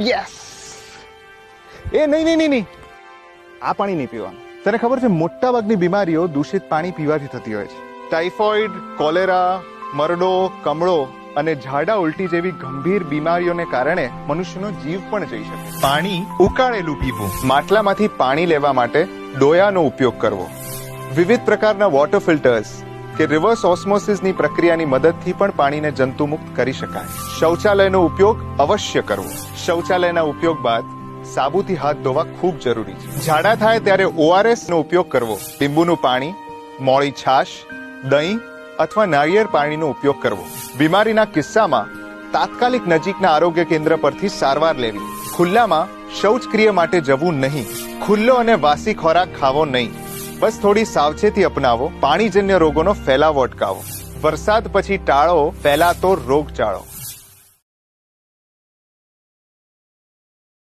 Yes એ, નહીં નહીં નહીં આ પાણી નહીં પીવાનું. તને ખબર છે મોટા ભાગની બીમારીઓ દૂષિત પાણી પીવાથી થતી હોય છે. ટાઇફોઇડ, કોલેરા, મરડો, કમળો અને ઝાડા ઉલટી જેવી ગંભીર બીમારીઓને કારણે મનુષ્યનો જીવ પણ જઈ શકે. પાણી ઉકાળેલું પીવું માટલામાંથી પાણી લેવા માટે ડોયાનો ઉપયોગ કરવો. વિવિધ પ્રકારના વોટર ફિલ્ટર્સ કે રિવર્સ ઓસ્મોસિસની પ્રક્રિયાની મદદથી પણ પાણીને જંતુમુક્ત કરી શકાય. શૌચાલયનો ઉપયોગ અવશ્ય કરવો. શૌચાલયના ઉપયોગ બાદ સાબુથી હાથ ધોવા ખૂબ જરૂરી છે. ઝાડા થાય ત્યારે ઓઆરએસ નો ઉપયોગ કરવો. લીંબુનું પાણી, મોળી છાશ, દહીં અથવા નાળિયેર પાણીનો ઉપયોગ કરવો. બીમારીના કિસ્સામાં તાત્કાલિક નજીકના આરોગ્ય કેન્દ્ર પરથી સારવાર લેવી. ખુલ્લામાં શૌચક્રિયા માટે જવું નહીં. ખુલ્લો અને વાસી ખોરાક ખાવો નહીં. બસ થોડી સાવચેતી અપનાવો પાણીજન્ય રોગોનો ફેલાવો અટકાવો. વરસાદ પછી ટાળો ફેલાતો રોગચાળો.